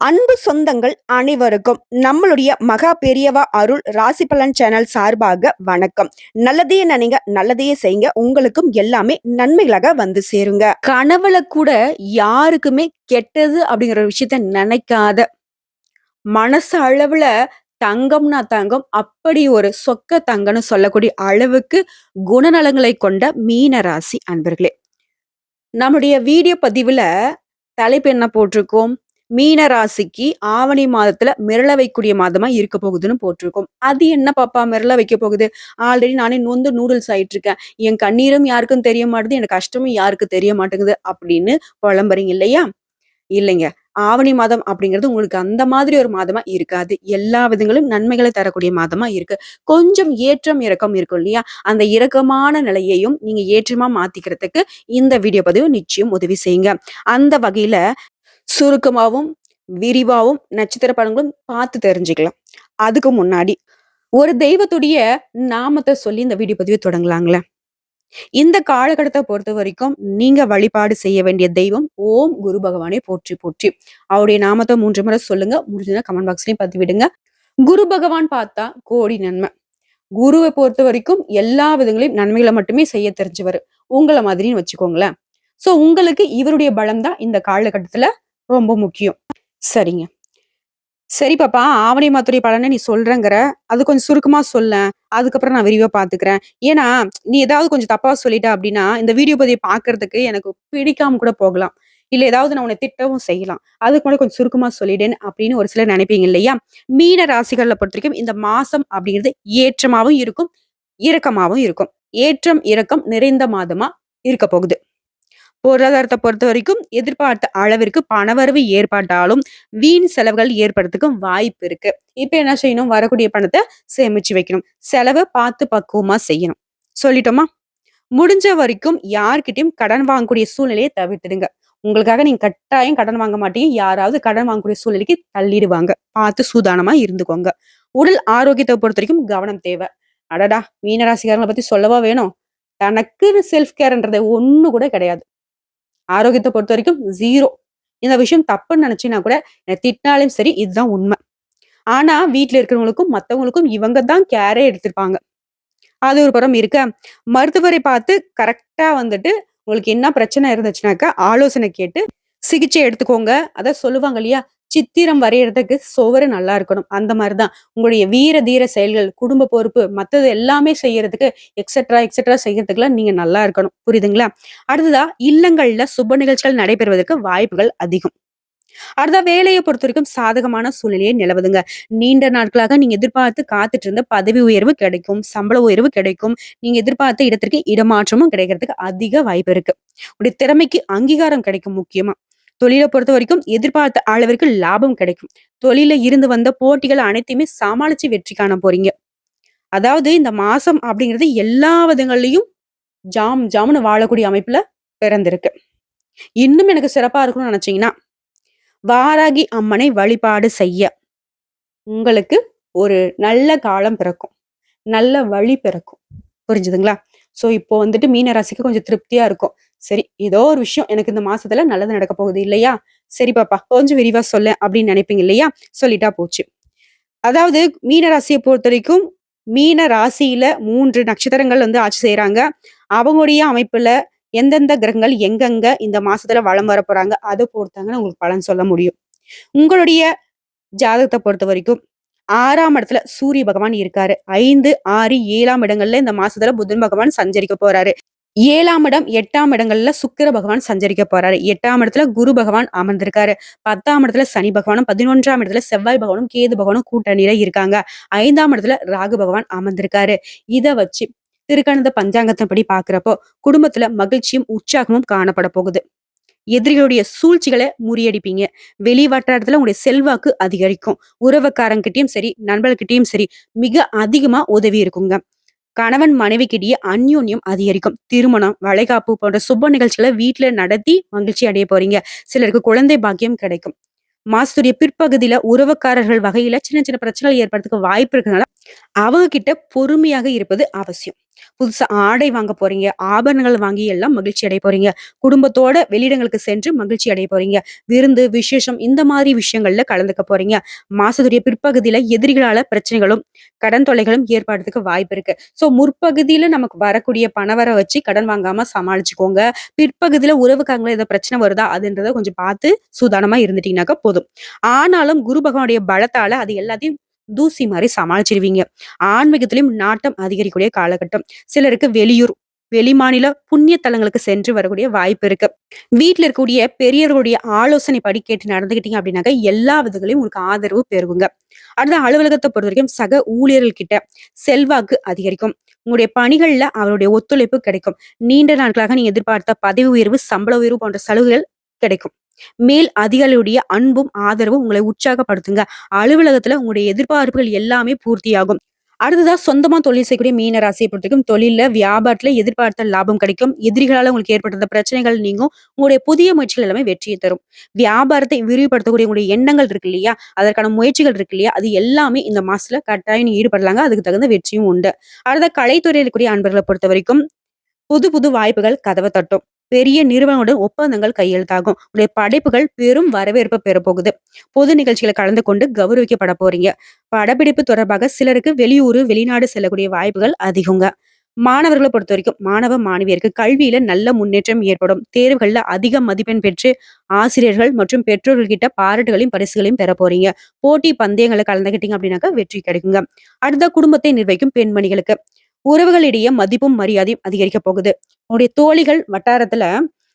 அன்பு சொந்தங்கள் அனைவருக்கும் நம்மளுடைய மகா பெரியவா அருள் ராசி பலன் சேனல் சார்பாக வணக்கம். நல்லதையே நினைங்க நல்லதையே செய்யுங்க. உங்களுக்கும் எல்லாமே நன்மைகளாக வந்து சேருங்க. கனவுல கூட யாருக்குமே கெட்டது அப்படிங்கிற விஷயத்த நினைக்காத. மனசு அளவுல தங்கம்னா தங்கம் அப்படி ஒரு சொக்க தங்கம்னு சொல்லக்கூடிய அளவுக்கு குணநலங்களை கொண்ட மீன ராசி அன்பர்களே. நம்முடைய வீடியோ பதிவுல தலைப்பு என்ன போட்டிருக்கோம்? மீன ராசிக்கு ஆவணி மாதத்துல மிரள வைக்கக்கூடிய மாதமா இருக்க போகுதுன்னு போட்டிருக்கோம். அது என்ன பாப்பா? மிரள வைக்க போகுது. ஆல்ரெடி நானே நொந்து நூடுல்ஸ் ஆயிட்டு இருக்கேன். என் கண்ணீரும் யாருக்கும் தெரிய மாட்டேது எனக்கு கஷ்டமும் யாருக்கு தெரிய மாட்டேங்குது அப்படின்னு புலம்புறீங்க இல்லையா? இல்லைங்க. ஆவணி மாதம் அப்படிங்கிறது உங்களுக்கு அந்த மாதிரி ஒரு மாதமா இருக்காது. எல்லா விதங்களும் நன்மைகளை தரக்கூடிய மாதமா இருக்கு. கொஞ்சம் ஏற்றம் இறக்கம் இருக்கும் இல்லையா? அந்த இறக்கமான நிலையையும் நீங்க ஏற்றமா மாத்திக்கிறதுக்கு இந்த வீடியோ பதிவு நிச்சயம் உதவி செய்யுங்க. அந்த வகையில சுருக்கமாவும் விரிவாவும் நட்சத்திர படங்களும் பார்த்து தெரிஞ்சுக்கலாம். அதுக்கு முன்னாடி ஒரு தெய்வத்துடைய நாமத்தை சொல்லி இந்த வீடியோ பதிவை தொடங்கலாங்களே. இந்த காலகட்டத்தை பொறுத்த வரைக்கும் நீங்க வழிபாடு செய்ய வேண்டிய தெய்வம் ஓம் குரு பகவானை போற்றி போற்றி. அவருடைய நாமத்தை மூன்று முறை சொல்லுங்க. முடிஞ்சதுன்னா கமெண்ட் பாக்ஸ்லயும் பார்த்து விடுங்க குரு பகவான் பார்த்தா கோடி நன்மை. குருவை பொறுத்த வரைக்கும் எல்லா விதங்களையும் நன்மைகளை மட்டுமே செய்ய தெரிஞ்சவர். உங்களை மாதிரின்னு வச்சுக்கோங்களேன். சோ உங்களுக்கு இவருடைய பலம் தான் இந்த காலகட்டத்துல ரொம்ப முக்கியம். சரிங்க. சரி பாப்பா ஆவணி மாத்துடைய பலனை நீ சொல்றங்கிற அது கொஞ்சம் சுருக்கமா சொல்ல அதுக்கப்புறம் நான் விரிவா பாத்துக்கிறேன். ஏன்னா நீ ஏதாவது கொஞ்சம் தப்பா சொல்லிட்ட அப்படின்னா இந்த வீடியோ பதிவை பாக்குறதுக்கு எனக்கு பிடிக்காம கூட போகலாம். இல்ல ஏதாவது நான் உன்னை திட்டவும் செய்யலாம். அதுக்கு கூட கொஞ்சம் சுருக்கமா சொல்லிடேன் அப்படின்னு ஒரு சிலர் நினைப்பீங்க இல்லையா? மீன ராசிகள்ல பொறுத்த வரைக்கும் இந்த மாசம் அப்படிங்கிறது ஏற்றமாவும் இருக்கும் இறக்கமாவும் இருக்கும். ஏற்றம் இறக்கம் நிறைந்த மாதமா இருக்க போகுது பொருளாதாரத்தை பொறுத்த வரைக்கும் எதிர்பார்த்த அளவிற்கு பணவரவு ஏற்பட்டாலும் வீண் செலவுகள் ஏற்படுறதுக்கும் வாய்ப்பு இருக்கு. இப்ப என்ன செய்யணும்? வரக்கூடிய பணத்தை சேமிச்சு வைக்கணும். செலவை பார்த்து பக்குவமா செய்யணும். சொல்லிட்டோமா? முடிஞ்ச வரைக்கும் யார்கிட்டயும் கடன் வாங்கக்கூடிய சூழ்நிலையை தவிர்த்துடுங்க. உங்களுக்காக நீங்க கட்டாயம் கடன் வாங்க மாட்டீங்க. யாராவது கடன் வாங்கக்கூடிய சூழ்நிலைக்கு தள்ளிடுவாங்க. பார்த்து சூதானமா இருந்துக்கோங்க. உடல் ஆரோக்கியத்தை பொறுத்த வரைக்கும் கவனம் தேவை. அடடா! மீனராசிக்காரங்களை பத்தி சொல்லவா வேணும்? தனக்குன்னு செல்ஃப் கேர்ன்றது ஒண்ணு கூட கிடையாது. ஆரோக்கியத்தை பொறுத்த வரைக்கும் ஜீரோ இந்த விஷயம் தப்புன்னு நினைச்சினா கூட திட்டினாலும் சரி இதுதான் உண்மை. ஆனா வீட்டுல இருக்கிறவங்களுக்கும் மத்தவங்களுக்கும் இவங்க தான் கேரே எடுத்திருப்பாங்க. அது ஒரு புறம் இருக்க. மருத்துவரை பார்த்து கரெக்டா வந்துட்டு உங்களுக்கு என்ன பிரச்சனை இருந்துச்சுனாக்கா ஆலோசனை கேட்டு சிகிச்சை எடுத்துக்கோங்க. அதை சொல்லுவாங்க இல்லையா? சித்திரம் வரையறதுக்கு சுவரு நல்லா இருக்கணும். அந்த மாதிரிதான். உங்களுடைய வீர தீர செயல்கள் குடும்ப பொறுப்பு மற்றது எல்லாமே செய்யறதுக்கு எக்ஸெட்ரா எக்ஸெட்ரா செய்யறதுக்குலாம் நீங்க நல்லா இருக்கணும். புரியுதுங்களா? அடுத்ததா இல்லங்கள்ல சுப நிகழ்ச்சிகள் நடைபெறுவதற்கு வாய்ப்புகள் அதிகம். அடுத்த வேலையை பொறுத்த வரைக்கும் சாதகமான சூழ்நிலையை நிலவுதுங்க. நீண்ட நாட்களாக நீங்க எதிர்பார்த்து காத்துட்டு இருந்த பதவி உயர்வு கிடைக்கும் சம்பள உயர்வு கிடைக்கும். நீங்க எதிர்பார்த்த இடத்திற்கு இடமாற்றமும் கிடைக்கிறதுக்கு அதிக வாய்ப்பு இருக்கு. உடைய திறமைக்கு அங்கீகாரம் கிடைக்கும் முக்கியமா? தொழிலை பொறுத்த வரைக்கும் எதிர்பார்த்த அளவிற்கு லாபம் கிடைக்கும். தொழில இருந்து வந்த போட்டிகள் அனைத்தையுமே சமாளிச்சு வெற்றி காண போறீங்க. அதாவது இந்த மாசம் அப்படிங்கிறது எல்லா விதங்கள்லையும் ஜாம் ஜாம்னு வாழக்கூடிய அமைப்புல பிறந்திருக்கு. இன்னும் எனக்கு சிறப்பா இருக்கணும்னு நினைச்சீங்கன்னா வாராகி அம்மனை வழிபாடு செய்ய உங்களுக்கு ஒரு நல்ல காலம் பிறக்கும். நல்ல வழி பிறக்கும். புரிஞ்சுதுங்களா? சோ இப்போ வந்துட்டு மீன ராசிக்கு கொஞ்சம் திருப்தியா இருக்கும். சரி ஏதோ ஒரு விஷயம் எனக்கு இந்த மாசத்துல நல்லது நடக்க போகுது இல்லையா? சரி பாப்பா கொஞ்சம் விரிவா சொல்ல அப்படின்னு நினைப்பீங்க இல்லையா? சொல்லிட்டா போச்சு. அதாவது மீன ராசியை பொறுத்த வரைக்கும் மீன ராசியில மூன்று நட்சத்திரங்கள் வந்து ஆட்சி செய்யறாங்க அவங்களுடைய அமைப்புல எந்தெந்த கிரகங்கள் எங்கெங்க இந்த மாசத்துல வளம் வர போறாங்க அதை பொறுத்தாங்கன்னு உங்களுக்கு பலன் சொல்ல முடியும். உங்களுடைய ஜாதகத்தை பொறுத்த வரைக்கும் ஆறாம் இடத்துல சூரிய பகவான் இருக்காரு. ஐந்து ஆறு ஏழாம் இடங்கள்ல இந்த மாசத்துல புதன் பகவான் சஞ்சரிக்க போறாரு. ஏழாம் இடம் எட்டாம் இடங்கள்ல சுக்கிர பகவான் சஞ்சரிக்க போறாரு. எட்டாம் இடத்துல குரு பகவான் அமர்ந்திருக்காரு. பத்தாம் இடத்துல சனி பகவானும் பதினொன்றாம் இடத்துல செவ்வாய் பகவானும் கேது பகவானும் கூட்டணியில இருக்காங்க. ஐந்தாம் இடத்துல ராகு பகவான் அமர்ந்திருக்காரு. இத வச்சு திருக்கணந்த பஞ்சாங்கத்தின்படி பாக்குறப்போ குடும்பத்துல மகிழ்ச்சியும் உற்சாகமும் காணப்பட போகுது. எதிரிகளுடைய சூழ்ச்சிகளை முறியடிப்பீங்க. வெளி வட்டாரத்துல உங்களுடைய செல்வாக்கு அதிகரிக்கும். உறவுக்காரங்கிட்டையும் சரி நண்பர்கிட்டயும் சரி மிக அதிகமா உதவி இருக்குங்க. கணவன் மனைவிக்கிடையே அந்யோன்யம் அதிகரிக்கும். திருமணம் வளைகாப்பு போன்ற சுப நிகழ்ச்சிகளை வீட்டுல நடத்தி மகிழ்ச்சி அடைய போறீங்க. சிலருக்கு குழந்தை பாக்கியம் கிடைக்கும். மாசத்துடைய பிற்பகுதியில உறவுக்காரர்கள் வகையில சின்ன சின்ன பிரச்சனைகள் ஏற்படுறதுக்கு வாய்ப்பு இருக்கனால அவங்க கிட்ட பொறுமையாக இருப்பது அவசியம். புதுசா ஆடை வாங்க போறீங்க, ஆபரணங்கள் வாங்கி எல்லாம் மகிழ்ச்சி அடைய போறீங்க. குடும்பத்தோட வெளியிடங்களுக்கு சென்று மகிழ்ச்சி அடைய போறீங்க. விருந்து, விசேஷம் இந்த மாதிரி விஷயங்கள்ல கலந்துக்க போறீங்க. மாசத்துடைய பிற்பகுதியில எதிரிகளால பிரச்சனைகளும், கடன் தொல்லைகளும் ஏற்படுறதுக்கு வாய்ப்பு இருக்கு. ஸோ முற்பகுதியில நமக்கு வரக்கூடிய பணவரை வச்சு கடன் வாங்காம சமாளிச்சுக்கோங்க. பிற்பகுதியில உறவுக்காரங்கள ஏதோ பிரச்சனை வருதா? அதுன்றத கொஞ்சம் பார்த்து சூதானமா இருந்துட்டீங்கன்னாக்கா போதும். ஆனாலும் குரு பகவானுடைய பலத்தால அது எல்லாத்தையும் தூசி மாதிரி சமாளிச்சிருவீங்க. ஆன்மீகத்திலும் நாட்டம் அதிகரிக்கக்கூடிய காலகட்டம். சிலருக்கு வெளியூர், வெளிமாநில புண்ணிய தலங்களுக்கு சென்று வரக்கூடிய வாய்ப்பு இருக்கு. வீட்ல இருக்கக்கூடிய பெரியவர்களுடைய ஆலோசனை படி கேட்டு நடந்துக்கிட்டீங்க அப்படின்னாக்க, எல்லா விதங்களையும் உங்களுக்கு ஆதரவு பெருகுங்க. அலுவலகத்தை பொறுத்த வரைக்கும் சக ஊழியர்கள் கிட்ட செல்வாக்கு அதிகரிக்கும். உங்களுடைய பணிகள்ல அவருடைய ஒத்துழைப்பு கிடைக்கும். நீண்ட நாட்களாக நீங்க எதிர்பார்த்த பதவி உயர்வு, சம்பள உயர்வு போன்ற சலுகைகள் கிடைக்கும். மேல் அதிகாரியுடைய அன்பும், ஆதரவும் உங்களை உற்சாகப்படுத்துங்க. அலுவலகத்துல உங்களுடைய எதிர்பார்ப்புகள் எல்லாமே பூர்த்தியாகும். அடுத்ததா சொந்தமா தொழில் செய்யக்கூடிய மீன ராசியை பொறுத்தவரைக்கும் தொழில வியாபாரத்துல எதிர்பார்த்த லாபம் கிடைக்கும். எதிரிகளால உங்களுக்கு ஏற்பட்டிருந்த பிரச்சனைகள் நீங்கும். உங்களுடைய புதிய முயற்சிகள் எல்லாமே வெற்றியை தரும். வியாபாரத்தை விரிவுபடுத்தக்கூடிய உங்களுடைய எண்ணங்கள் இருக்கு இல்லையா? அதற்கான முயற்சிகள் இருக்கு இல்லையா? அது எல்லாமே இந்த மாசத்துல கட்டாயம் நீங்க ஈடுபடலாங்க. அதுக்கு தகுந்த வெற்றியும் உண்டு. அடுத்த கலைத்துறையில் இருக்கக்கூடிய அன்பர்கள பொறுத்தவரைக்கும் புது புது வாய்ப்புகள் கதவை தட்டும். பெரிய நிறுவனங்களுடன் ஒப்பந்தங்கள் கையெழுத்தாகும். உடைய படைப்புகள் பெரும் வரவேற்ப பெறப்போகுது. பொது நிகழ்ச்சிகளை கலந்து கொண்டு கௌரவிக்கப்பட போறீங்க. படப்பிடிப்பு தொடர்பாக சிலருக்கு வெளியூர் வெளிநாடு செல்லக்கூடிய வாய்ப்புகள் அதிகங்க. மாணவர்களை பொறுத்த வரைக்கும் மாணவ, மாணவியருக்கு கல்வியில நல்ல முன்னேற்றம் ஏற்படும். தேர்வுகள்ல அதிக மதிப்பெண் பெற்று ஆசிரியர்கள் மற்றும் பெற்றோர்கள் கிட்ட பாராட்டுகளையும், பரிசுகளையும் பெற போறீங்க. போட்டி பந்தயங்களை கலந்துக்கிட்டீங்க அப்படின்னாக்கா வெற்றி கிடைக்குங்க. அடுத்த குடும்பத்தை நிர்வகிக்கும் பெண்மணிகளுக்கு உறவுகளிடையே மதிப்பும், மரியாதையும் அதிகரிக்க போகுது. உங்களுடைய தோழிகள் வட்டாரத்துல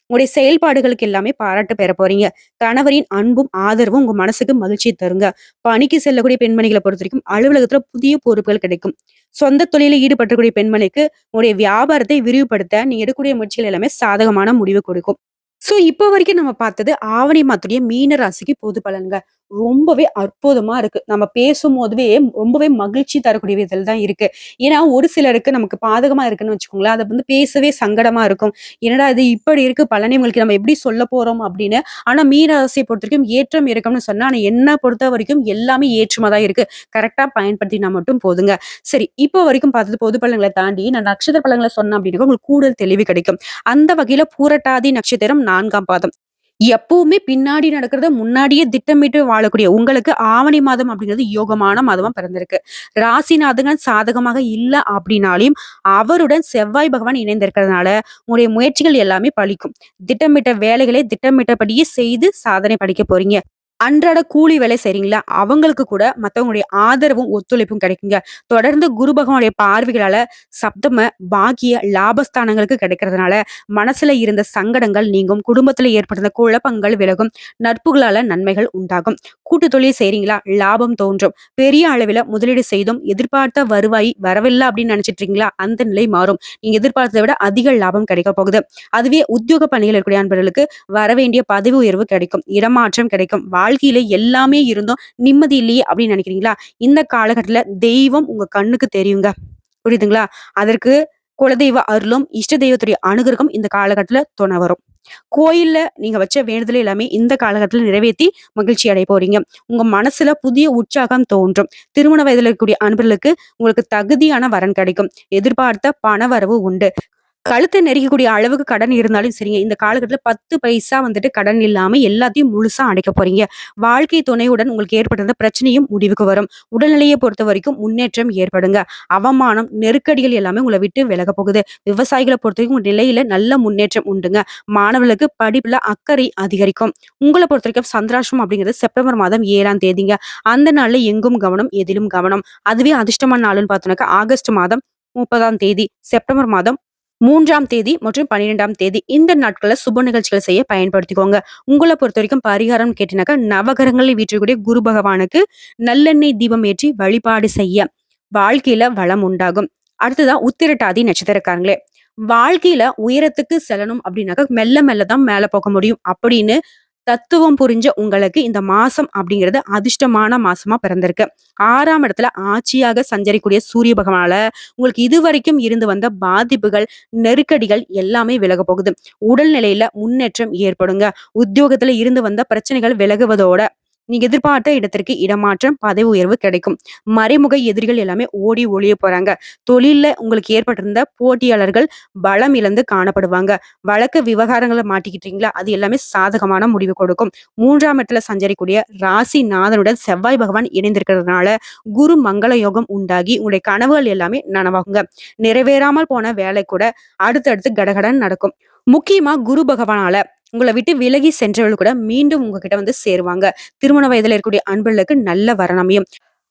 உங்களுடைய செயல்பாடுகளுக்கு எல்லாமே பாராட்டு பெற போறீங்க. கணவரின் அன்பும், ஆதரவும் உங்க மனசுக்கு மகிழ்ச்சி தருங்க. பணிக்கு செல்லக்கூடிய பெண்மணிகளை பொறுத்த வரைக்கும் அலுவலகத்துல புதிய பொறுப்புகள் கிடைக்கும். சொந்த தொழிலில் ஈடுபட்டக்கூடிய பெண்மணிக்கு உங்களுடைய வியாபாரத்தை விரிவுபடுத்த நீங்க எடுக்கக்கூடிய முயற்சிகள் எல்லாமே சாதகமான முடிவு கொடுக்கும். ஸோ இப்போ வரைக்கும் நம்ம பார்த்தது ஆவணி மாத்துடைய மீன ராசிக்கு பொது பலன்க. ரொம்பவே அற்புதமா இருக்கு. நம்ம பேசும்போதுவே ரொம்பவே மகிழ்ச்சி தரக்கூடிய விதத்துல தான் இருக்கு. ஏன்னா, ஒரு சிலருக்கு நமக்கு பாதகமா இருக்குன்னு வச்சுக்கோங்களேன், அதை வந்து பேசவே சங்கடமா இருக்கும். என்னடா இது இப்படி இருக்கு பலனை நம்ம எப்படி சொல்லப் போறோம் அப்படின்னு. ஆனா மீனராசியை பொறுத்த வரைக்கும் ஏற்றம், இருக்கும்னு சொன்னா, ஆனா என்ன பொறுத்தவரைக்கும் எல்லாமே ஏற்றமா தான் இருக்கு. கரெக்டா பயன்படுத்தினா மட்டும் போதுங்க. சரி, இப்போ வரைக்கும் பார்த்தது பொது பழங்களை தாண்டி நான் நட்சத்திர பழங்களை சொன்னேன் அப்படின்னா உங்களுக்கு கூடுதல் தெளிவு கிடைக்கும். அந்த வகையில பூரட்டாதி நட்சத்திரம் நான்காம் பாதம். எப்பவுமே பின்னாடி நடக்கிறத முன்னாடியே திட்டமிட்டு வாழக்கூடிய உங்களுக்கு ஆவணி மாதம் அப்படிங்கிறது யோகமான மாதமா பிறந்திருக்கு. ராசிநாதன் சாதகமாக இல்ல அப்படின்னாலும், அவருடன் செவ்வாய் பகவான் இணைந்திருக்கிறதுனால, உங்களுடைய முயற்சிகள் எல்லாமே பழிக்கும் திட்டமிட்ட வேலைகளை திட்டமிட்டபடியே செய்து சாதனை படிக்க போறீங்க. அன்றாட கூலி வேலை செய்றீங்களா? அவங்களுக்கு கூட மத்தவங்களுடைய ஆதரவும், ஒத்துழைப்பும் கிடைக்குங்க. தொடர்ந்து குரு பகவானுடைய பார்வைகளால சப்தம, பாக்கிய, லாபஸ்தானங்களுக்கு கிடைக்கிறதுனால, மனசுல இருந்த சங்கடங்கள் நீங்கும். குடும்பத்துல ஏற்பட்டிருந்த குழப்பங்கள் விலகும். நட்புகளால நன்மைகள் உண்டாகும். கூட்டு தொழில் செய்றீங்களா? லாபம் தோன்றும். பெரிய அளவில் முதலீடு செய்தும் எதிர்பார்த்த வருவாய் வரவில்லை அப்படின்னு நினைச்சிட்டு இருக்கீங்களா? அந்த நிலை மாறும். நீங்க எதிர்பார்த்தத விட அதிக லாபம் கிடைக்க போகுது. அதுவே உத்தியோக பணிகள் இருக்கக்கூடிய அன்பர்களுக்கு வரவேண்டிய பதவி உயர்வு கிடைக்கும். இடமாற்றம் கிடைக்கும். வாழ்க்கையில எல்லாமே இருந்தோம் நிம்மதி இல்லையே அப்படின்னு நினைக்கிறீங்களா? இந்த காலகட்டத்துல தெய்வம் உங்க கண்ணுக்கு தெரியுங்க. புரியுதுங்களா? அதற்கு குலதெய்வ அருளும், இஷ்ட தெய்வத்துடைய அனுகிரகம் இந்த காலகட்டத்துல துணை வரும். கோயில்ல நீங்க வச்ச வேண்டுதல் எல்லாமே இந்த காலகட்டத்துல நிறைவேத்தி மகிழ்ச்சி அடைய போறீங்க. உங்க மனசுல புதிய உற்சாகம் தோன்றும். திருமண வயதுல இருக்கக்கூடிய அன்பர்களுக்கு உங்களுக்கு தகுதியான வரன் கிடைக்கும். எதிர்பார்த்த பண வரவு உண்டு. கழுத்தை நெருக்கக்கூடிய அளவுக்கு கடன் இருந்தாலும் சரிங்க, இந்த காலகட்டத்தில் பத்து பைசா வந்துட்டு கடன் இல்லாம எல்லாத்தையும் முழுசா அடைக்க போறீங்க. வாழ்க்கை துணையுடன் உங்களுக்கு ஏற்பட்டிருந்த பிரச்சனையும் முடிவுக்கு வரும். உடல்நிலையை பொறுத்த வரைக்கும் முன்னேற்றம் ஏற்படுங்க. அவமானம், நெருக்கடிகள் எல்லாமே உங்களை விட்டு விலக போகுது. விவசாயிகள பொறுத்தவரைக்கும் உங்கள் நிலையில நல்ல முன்னேற்றம் உண்டுங்க. மாணவர்களுக்கு படிப்புல அக்கறை அதிகரிக்கும். உங்களை பொறுத்த வரைக்கும் சந்திராஷ்டம் அப்படிங்கிறது செப்டம்பர் மாதம் ஏழாம் தேதிங்க. அந்த நாள்ல எங்கும் கவனம், எதிலும் கவனம். அதுவே அதிர்ஷ்டமான நாளுன்னு பார்த்தோம்னாக்கா ஆகஸ்ட் மாதம் 30ஆம் தேதி, செப்டம்பர் மாதம் மூன்றாம் தேதி மற்றும் 12ஆம் தேதி. இந்த நாட்களில் சுப நிகழ்ச்சிகள் செய்ய பயன்படுத்திக்கோங்க. உங்களை பொறுத்த வரைக்கும் பரிகாரம் கேட்டீங்கன்னாக்கா, நவகரங்களில் வீற்றக்கூடிய குரு பகவானுக்கு நல்லெண்ணெய் தீபம் ஏற்றி வழிபாடு செய்ய வாழ்க்கையில வளம் உண்டாகும். அடுத்ததா உத்திரட்டாதி நட்சத்திரக்காரங்களே, வாழ்க்கையில உயரத்துக்கு செல்லணும் அப்படின்னாக்கா, மெல்ல மெல்ல தான் மேல போக முடியும் அப்படின்னு தத்துவம் புரிஞ்ச உங்களுக்கு இந்த மாசம் அப்படிங்கிறது அதிர்ஷ்டமான மாசமா பிறந்திருக்கு. ஆறாம் இடத்துல ஆட்சியாக சஞ்சரிக்கூடிய சூரிய பகவானால உங்களுக்கு இதுவரைக்கும் இருந்து வந்த பாதிப்புகள், நெருக்கடிகள் எல்லாமே விலக போகுது. உடல்நிலையில முன்னேற்றம் ஏற்படுங்க. உத்தியோகத்துல இருந்து வந்த பிரச்சனைகள் விலகுவதோட நீங்க எதிர்பார்த்த இடத்திற்கு இடமாற்றம் பதவி உயர்வு கிடைக்கும். மறைமுக எதிரிகள் எல்லாமே ஓடி ஒளிய போறாங்க. தொழில்ல உங்களுக்கு ஏற்பட்டிருந்த போட்டியாளர்கள் பலம் இழந்து காணப்படுவாங்க. வழக்கு விவகாரங்களை மாட்டிக்கிட்டீங்களா? அது எல்லாமே சாதகமான முடிவு கொடுக்கும். மூன்றாம் இடத்துல சஞ்சரிக்கூடிய ராசி நாதனுடன் செவ்வாய் பகவான் இணைந்திருக்கிறதுனால குரு மங்கள யோகம் உண்டாகி உங்களுடைய கனவுகள் எல்லாமே நனவாகுங்க. நிறைவேறாமல் போன வேலை கூட அடுத்தடுத்து கடகடன் நடக்கும். முக்கியமா குரு பகவானால உங்களை விட்டு விலகி சென்றவர்கள் கூட மீண்டும் உங்ககிட்ட வந்து சேருவாங்க. திருமண வயதில் இருக்கக்கூடிய அன்பர்களுக்கு நல்ல வரணமையும்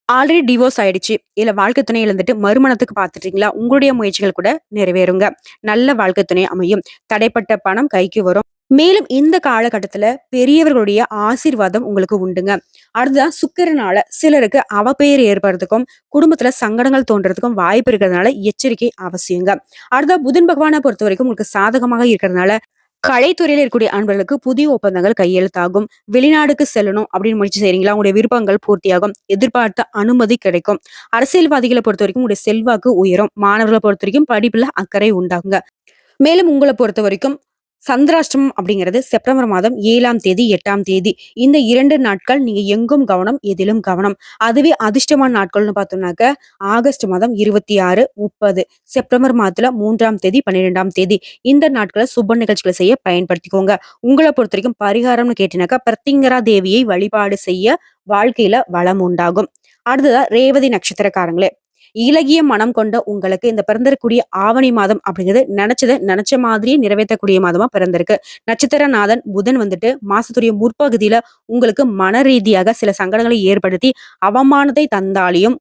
ஆல்ரெடி டிவோர்ஸ் ஆயிடுச்சு. இல்ல வாழ்க்கை துணை இழந்துட்டு மறுமணத்துக்கு பாத்துட்டீங்களா உங்களுடைய முயற்சிகள் கூட நிறைவேறுங்க. நல்ல வாழ்க்கை துணை அமையும். தடைப்பட்ட பணம் கைக்கு வரும். மேலும் இந்த காலகட்டத்துல பெரியவர்களுடைய ஆசீர்வாதம் உங்களுக்கு உண்டுங்க. அடுத்ததான் சுக்கிரனால சிலருக்கு அவப்பெயர் ஏற்படுறதுக்கும் குடும்பத்துல சங்கடங்கள் தோன்றதுக்கும் வாய்ப்பு இருக்கிறதுனால எச்சரிக்கை அவசியங்க. அடுத்தா புதன் பகவானை பொறுத்த வரைக்கும் உங்களுக்கு சாதகமாக இருக்கிறதுனால கலைத்துறையில் இருக்கக்கூடிய அன்பர்களுக்கு புதிய ஒப்பந்தங்கள் கையெழுத்தாகும். வெளிநாடுக்கு செல்லணும் அப்படின்னு முயற்சி செய்றீங்களா? உங்களுடைய விருப்பங்கள் பூர்த்தியாகும். எதிர்பார்த்த அனுமதி கிடைக்கும். அரசியல்வாதிகளை பொறுத்த வரைக்கும் உங்களுடைய செல்வாக்கு உயரும். மாணவர்களை பொறுத்த வரைக்கும் படிப்புல அக்கறை உண்டாகுங்க. மேலும் உங்களை பொறுத்த வரைக்கும் சந்திராஷ்டமம் அப்படிங்கிறது செப்டம்பர் மாதம் ஏழாம் தேதி எட்டாம் தேதி. இந்த இரண்டு நாட்கள் நீங்க எங்கும் கவனம் எதிலும் கவனம். அதுவே அதிர்ஷ்டமான நாட்கள்னு பார்த்தோம்னாக்க ஆகஸ்ட் மாதம் இருபத்தி ஆறு முப்பது. செப்டம்பர் மாதத்துல மூன்றாம் தேதி பன்னிரெண்டாம் தேதி. இந்த நாட்களை சுப நிகழ்ச்சிகளை செய்ய பயன்படுத்திக்கோங்க. உங்களை பொறுத்த வரைக்கும் பரிகாரம்னு கேட்டீங்கன்னாக்கா பிரத்திங்கரா தேவியை வழிபாடு செய்ய வாழ்க்கையில வளம் உண்டாகும். அடுத்ததா ரேவதி நட்சத்திரக்காரங்களே. இலகிய மனம் கொண்ட உங்களுக்கு இந்த பிறந்திருக்கூடிய ஆவணி மாதம் அப்படிங்கிறது நினைச்சதை நினைச்ச மாதிரியே நிறைவேற்றக்கூடிய மாதமா பிறந்திருக்கு. நட்சத்திரநாதன் புதன் வந்துட்டு மாசத்துடைய முற்பகுதியில உங்களுக்கு மன ரீதியாக சில சங்கடங்களை ஏற்படுத்தி அவமானத்தை தந்தாலையும்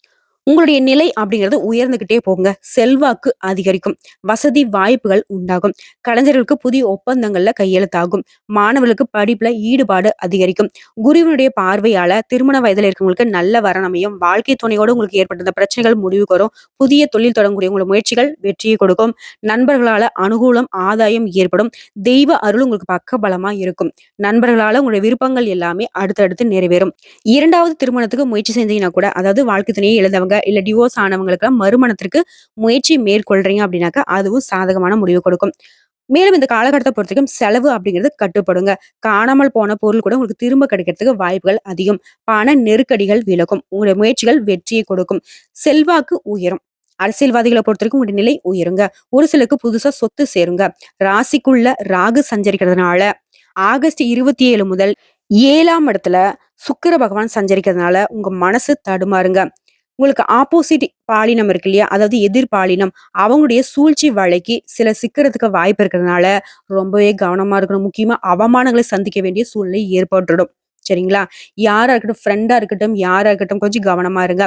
உங்களுடைய நிலை அப்படிங்கிறது உயர்ந்துகிட்டே போங்க செல்வாக்கு அதிகரிக்கும். வசதி வாய்ப்புகள் உண்டாகும். கலைஞர்களுக்கு புதிய ஒப்பந்தங்கள்ல கையெழுத்தாகும். மாணவர்களுக்கு படிப்புல ஈடுபாடு அதிகரிக்கும். குருவினுடைய பார்வையால திருமண வயதில் இருக்கவங்களுக்கு நல்ல வரணமையும் வாழ்க்கை துணையோடு உங்களுக்கு ஏற்பட்ட பிரச்சனைகள் முடிவுக்கு வரும். புதிய தொழில் தொடங்கக்கூடிய உங்களுடைய முயற்சிகள் வெற்றியை கொடுக்கும். நண்பர்களால அனுகூலம் ஆதாயம் ஏற்படும். தெய்வ அருள் உங்களுக்கு பக்க பலமா இருக்கும். நண்பர்களால உங்களுடைய விருப்பங்கள் எல்லாமே அடுத்தடுத்து நிறைவேறும். இரண்டாவது திருமணத்துக்கு முயற்சி செஞ்சீங்கன்னா கூட அதாவது வாழ்க்கை துணையை ஆனவங்க இல்ல டிவோர்ஸ் ஆனவங்களுக்கு மறுமணத்திற்கு முயற்சி மேற்கொள்றீங்க அப்படின்னாக்கா அதுவும் சாதகமான முடிவு கொடுக்கும். மேலும் இந்த காலகட்டத்தை பொறுத்த வரைக்கும் செலவு அப்படிங்கிறது கட்டுப்படுங்க. காணாமல் போன பொருள் கூட உங்களுக்கு திரும்ப கிடைக்கிறதுக்கு வாய்ப்புகள் அதிகம். பண நெருக்கடிகள் விலகும். உங்களுடைய முயற்சிகள் வெற்றியை கொடுக்கும். செல்வாக்கு உயரும். அரசியல்வாதிகளை பொறுத்த வரைக்கும் உங்களுடைய நிலை உயருங்க. ஒரு சிலருக்கு புதுசா சொத்து சேருங்க. ராசிக்குள்ள ராகு சஞ்சரிக்கிறதுனால ஆகஸ்ட் இருபத்தி ஏழு முதல் ஏழாம் இடத்துல சுக்கிர பகவான் சஞ்சரிக்கிறதுனால உங்க மனசு தடுமாறுங்க. உங்களுக்கு ஆப்போசிட் பாலினம் இருக்கு இல்லையா? அதாவது எதிர்பாலினம் அவங்களுடைய சூழ்ச்சி வழக்கி சில சிக்கிறதுக்கு வாய்ப்பு இருக்கிறதுனால ரொம்பவே கவனமா இருக்கணும். முக்கியமா அவமானங்களை சந்திக்க வேண்டிய சூழ்நிலை ஏற்பட்டுடும். சரிங்களா? யாரா இருக்கட்டும் ஃப்ரெண்டா இருக்கட்டும் யாரா இருக்கட்டும் கொஞ்சம் கவனமா இருங்க.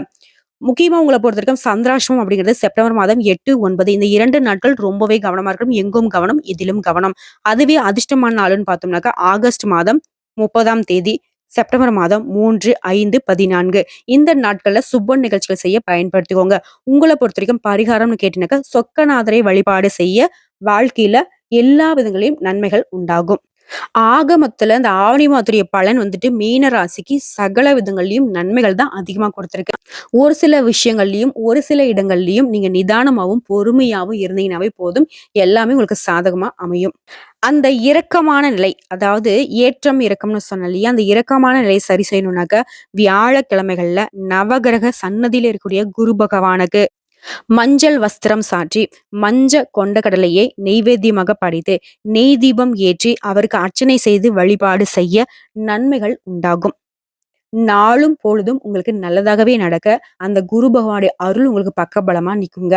முக்கியமா உங்களை பொறுத்த வரைக்கும் சந்திராஷ்டமம் அப்படிங்கிறது செப்டம்பர் மாதம் எட்டு ஒன்பது. இந்த இரண்டு நாட்கள் ரொம்பவே கவனமா இருக்கணும். எங்கும் கவனம் இதிலும் கவனம். அதுவே அதிர்ஷ்டமான நாளுன்னு பார்த்தோம்னாக்கா ஆகஸ்ட் மாதம் முப்பதாம் தேதி செப்டம்பர் மாதம் மூன்று ஐந்து பதினான்கு. இந்த நாட்கள்ல சுப நிகழ்ச்சிகள் செய்ய பயன்படுத்திக்கோங்க. உங்களை பொறுத்த வரைக்கும் பரிகாரம்னு கேட்டீங்கன்னாக்கா சொக்கநாதரை வழிபாடு செய்ய வாழ்க்கையில எல்லா விதங்களையும் நன்மைகள் உண்டாகும். ஆகமத்துல இந்த ஆவணி மாத்துடைய பலன் வந்துட்டு மீன ராசிக்கு சகல விதங்கள்லயும் நன்மைகள் தான் அதிகமா கொடுத்துருக்கு. ஒரு சில விஷயங்கள்லயும் ஒரு சில இடங்கள்லயும் நீங்க நிதானமாவும் பொறுமையாவும் இருந்தீங்கன்னாவே போதும். எல்லாமே உங்களுக்கு சாதகமா அமையும். அந்த இரக்கமான நிலை அதாவது ஏற்றம் இறக்கம்னு சொன்ன இல்லையா? அந்த இரக்கமான நிலை சரி செய்யணும்னாக்க வியாழக்கிழமைகள்ல நவகிரக சன்னதியில இருக்கக்கூடிய குரு பகவானுக்கு மஞ்சள் வஸ்திரம் சாற்றி மஞ்ச கொண்ட கடலையை நெய்வேத்தியமாக படைத்து நெய் தீபம் ஏற்றி அவருக்கு அர்ச்சனை செய்து வழிபாடு செய்ய நன்மைகள் உண்டாகும். நாளும் பொழுதும் உங்களுக்கு நல்லதாகவே நடக்க அந்த குரு பகவானுடைய அருள் உங்களுக்கு பக்கபலமா நிக்குங்க.